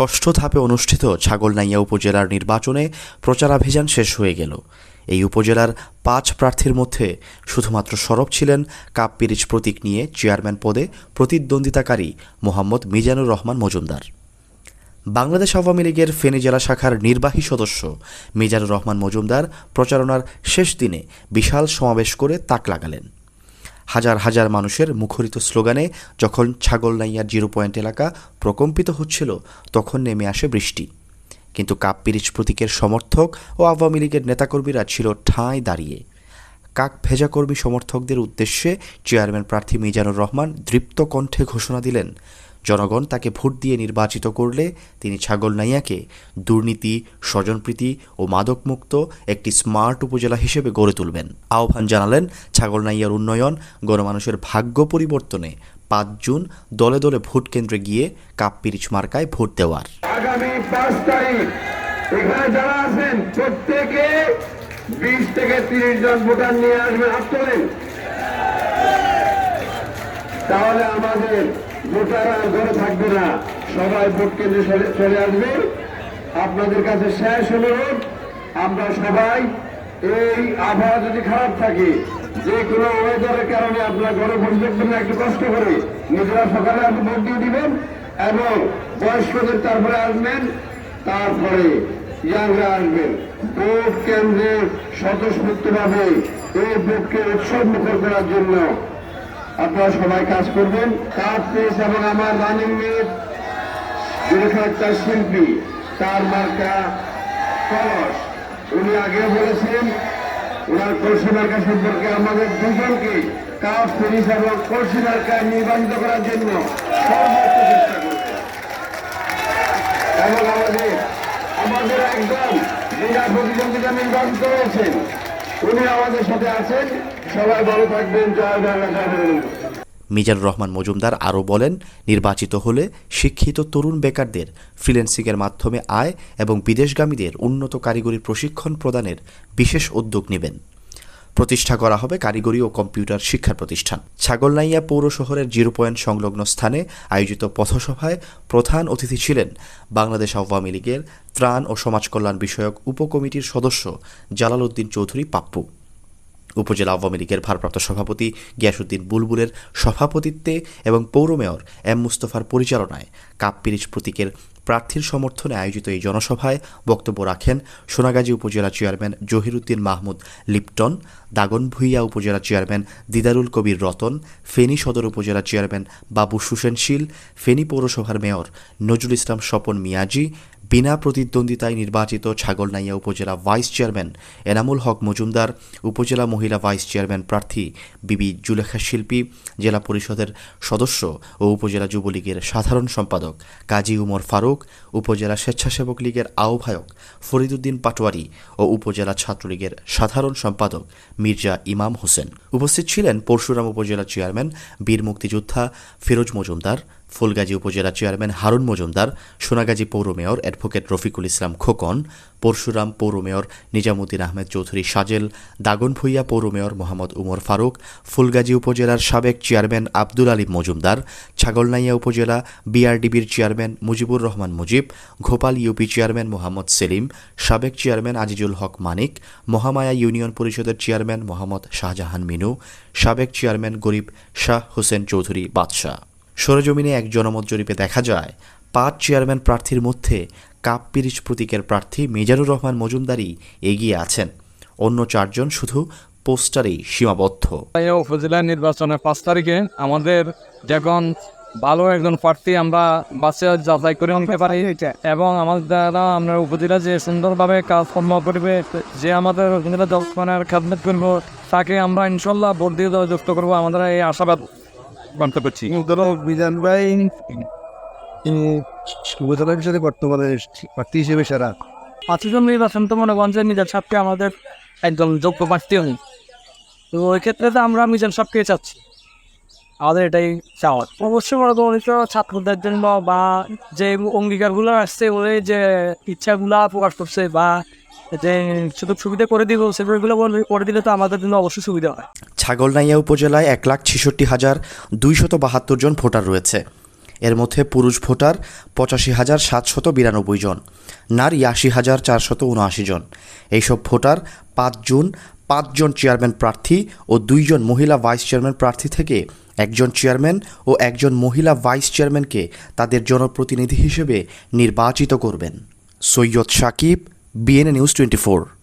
ষষ্ঠ ধাপে অনুষ্ঠিত ছাগলনাইয়া উপজেলার নির্বাচনে প্রচারাভিযান শেষ হয়ে গেল। এই উপজেলার পাঁচ প্রার্থীর মধ্যে শুধুমাত্র সরব ছিলেন কাপ পিরিচ প্রতীক নিয়ে চেয়ারম্যান পদে প্রতিদ্বন্দ্বিতাকারী মোহাম্মদ মিজানুর রহমান মজুমদার। বাংলাদেশ আওয়ামী লীগের ফেনী জেলা শাখার নির্বাহী সদস্য মিজানুর রহমান মজুমদার প্রচারণার শেষ দিনে বিশাল সমাবেশ করে তাক লাগালেন। হাজার হাজার মানুষের মুখরিত স্লোগানে যখন ছাগলনাইয়ার জিরো পয়েন্ট এলাকা প্রকম্পিত হচ্ছিল, তখন নেমে আসে বৃষ্টি। কিন্তু কাপ পিরিচ প্রতীকের সমর্থক ও আওয়ামী লীগের নেতাকর্মীরা ছিল ঠাঁই দাঁড়িয়ে। কাক ভেজাকর্মী সমর্থকদের উদ্দেশ্যে চেয়ারম্যান প্রার্থী মিজানুর রহমান দৃপ্ত কণ্ঠে ঘোষণা দিলেন জনগণ তাকে ভোট দিয়ে নির্বাচিত করলে তিনি ছাগলনাইয়াকে দুর্নীতি, স্বজনপ্রীতি ও মাদকমুক্ত একটি স্মার্ট উপজেলা হিসেবে গড়ে তুলবেন। আহ্বান জানালেন ছাগলনাইয়ার উন্নয়ন, গণমানুষের ভাগ্য পরিবর্তনে পাঁচ জুন দলে দলে ভোট কেন্দ্রে গিয়ে কাপ পিরিচ মার্কায় ভোট দেওয়ার। তাহলে আমাদের ভোটার আর ঘরে থাকবে না। সবাই ভোট কেন্দ্রে চলে- আসবে। আপনাদের কাছে শেষ অনুরোধ, আমরা সবাই এই আবহাওয়া যদি খারাপ থাকে, যে কোনো ওয়েদারের কারণে আপনার ঘরে বসে থাকবেন না, একটু কষ্ট করে। নিজেরা সকালে আপনি ভোট দিয়ে দিবেন এবং বয়স্কদের তারপরে আসবেন, তারপরে ইয়াংরা আসবেন। ভোট কেন্দ্রে স্বতঃস্ফূর্তভাবে এই ভোটকে উৎসব মুখর করার জন্য আপনারা সবাই কাজ করবেন। কাজ পেস এবং আমার রানিং মেট যেরকম একটা শিল্পী, তার মার্কা কলস। উনি আগে বলেছেন ওনার কলসি মার্কা সম্পর্কে আমাদের দুজনকে কাজ পুলিশ এবং কলসি মার্কা নির্বাচিত করার জন্য আমাদের আমাদের একদম যিনি প্রতিদ্বন্দ্বিতা নির্বাচিত হয়েছেন। উনি আমাদের সাথে আছেন। সবাই ভালো থাকবেন। জয় জয় বাংলা। মিজানুর রহমান মজুমদার আরও বলেন, নির্বাচিত হলে শিক্ষিত তরুণ বেকারদের ফ্রিল্যান্সিংয়ের মাধ্যমে আয় এবং বিদেশগামীদের উন্নত কারিগরি প্রশিক্ষণ প্রদানের বিশেষ উদ্যোগ নেবেন। প্রতিষ্ঠা করা হবে কারিগরি ও কম্পিউটার শিক্ষা প্রতিষ্ঠান। ছাগলনাইয়া পৌর শহরের জিরো পয়েন্ট সংলগ্ন স্থানে আয়োজিত পথসভায় প্রধান অতিথি ছিলেন বাংলাদেশ আওয়ামী লীগের ত্রাণ ও সমাজ কল্যাণ বিষয়ক উপকমিটির সদস্য জালাল উদ্দিন চৌধুরী পাপ্পু। উপজেলা আওয়ামী লীগের ভারপ্রাপ্ত সভাপতি গিয়াসুদ্দিন বুলবুলের সভাপতিত্বে এবং পৌর মেয়র এম মুস্তফার পরিচালনায় কাপ পিরিচ প্রতীকের প্রার্থীর সমর্থনে আয়োজিত এই জনসভায় বক্তব্য রাখেন সোনাগাজী উপজেলা চেয়ারম্যান জহিরুদ্দিন মাহমুদ লিপটন দাগনভূইয়া উপজেলা চেয়ারম্যান দিদারুল কবির রতন, ফেনী সদর উপজেলা চেয়ারম্যান বাবু সুসেনশীল ফেনী পৌরসভার মেয়র নজরুল ইসলাম স্বপন মিয়াজি বিনা প্রতিদ্বন্দ্বিতায় নির্বাচিত ছাগলনাইয়া উপজেলা ভাইস চেয়ারম্যান এনামুল হক মজুমদার, উপজেলা মহিলা ভাইস চেয়ারম্যান প্রার্থী বিবি জুলেখা শিল্পী, জেলা পরিষদের সদস্য ও উপজেলা যুবলীগের সাধারণ সম্পাদক কাজী উমর ফারুক, উপজেলা স্বেচ্ছাসেবক লীগের আহ্বায়ক ফরিদুদ্দিন পাটোয়ারি ও উপজেলা ছাত্রলীগের সাধারণ সম্পাদক মির্জা ইমাম হোসেন। উপস্থিত ছিলেন পরশুরাম উপজেলা চেয়ারম্যান বীর মুক্তিযোদ্ধা ফিরোজ মজুমদার ফুলগাজী উপজেলা চেয়ারম্যান হারুন মজুমদার, সোনাগাজী পৌর মেয়র অ্যাডভোকেট রফিকুল ইসলাম খোকন, পরশুরাম পৌর মেয়র নিজামুদ্দিন আহমেদ চৌধুরী সাজেল দাগনভূইয়া পৌর মেয়র মোহাম্মদ উমর ফারুক, ফুলগাজী উপজেলার সাবেক চেয়ারম্যান আব্দুল আলিম মজুমদার, ছাগলনাইয়া উপজেলা বিআরডিবির chairman Mujibur Rahman Mujib, Ghopal UP chairman Mohammad Selim, সাবেক চেয়ারম্যান আজিজুল হক মানিক, মহামায়া ইউনিয়ন পরিষদের চেয়ারম্যান মোহাম্মদ শাহজাহান মিনু, সাবেক চেয়ারম্যান গরিব শাহ হোসেন চৌধুরী বাদশাহ। সরেজমিনে এক জনমত জরিপে দেখা যায়, পাঁচ চেয়ারম্যান প্রার্থীর মধ্যে কাপ পিরিচ প্রতীকের প্রার্থী মেজারুর রহমান মজুমদারই এগিয়ে আছেন। অন্য চারজন শুধু পোস্টারেই সীমাবদ্ধ। উপজেলা নির্বাচনের পাঁচ তারিখে আমাদের যখন ভালো একজন প্রার্থী আমরা বাসে যাচাই করে আনতে পারি, এবং আমাদের দ্বারা আমরা উপজেলা যে সুন্দরভাবে কাজকর্ম করবে, যে আমাদের উপজেলা জলপানের খেদমত করব, তাকে আমরা ইনশাল্লাহ ভোট দিয়ে যুক্ত করব। আমাদের এই আশাবাদ। করতে পারছি বিধান ভাই উপজেলা হিসেবে বর্তমানে প্রার্থী হিসেবে সেরা। পাঁচজন নির্বাচন তো মনে করেন যে মিজান সাহেবকে আমাদের একদম যোগ্য প্রার্থী হন তো ওই ক্ষেত্রে তো আমরা মিজান সাহেবকে চাচ্ছি। আমাদের এটাই চাওয়ার। অবশ্যই মনে করেন ছাত্রদের জন্য বা যে অঙ্গীকারগুলো আসছে ওই যে ইচ্ছাগুলা প্রকাশ করছে বা যে সুযোগ সুবিধা করে দিব, সেগুলো করে দিলে তো আমাদের জন্য অবশ্যই সুবিধা হয়। ছাগলনাইয়া উপজেলায় এক লাখ ছেষট্টি হাজার দুইশত বাহাত্তর জন ভোটার রয়েছে। এর মধ্যে পুরুষ ভোটার পঁচাশি হাজার সাতশত বিরানব্বই জন, নারী আশি হাজার চারশত উনআশি জন। এইসব ভোটার পাঁচ জুন পাঁচজন চেয়ারম্যান প্রার্থী ও দুইজন মহিলা ভাইস চেয়ারম্যান প্রার্থী থেকে একজন চেয়ারম্যান ও একজন মহিলা ভাইস চেয়ারম্যানকে তাদের জনপ্রতিনিধি হিসেবে নির্বাচিত করবেন। Syed Shakib BN News 24.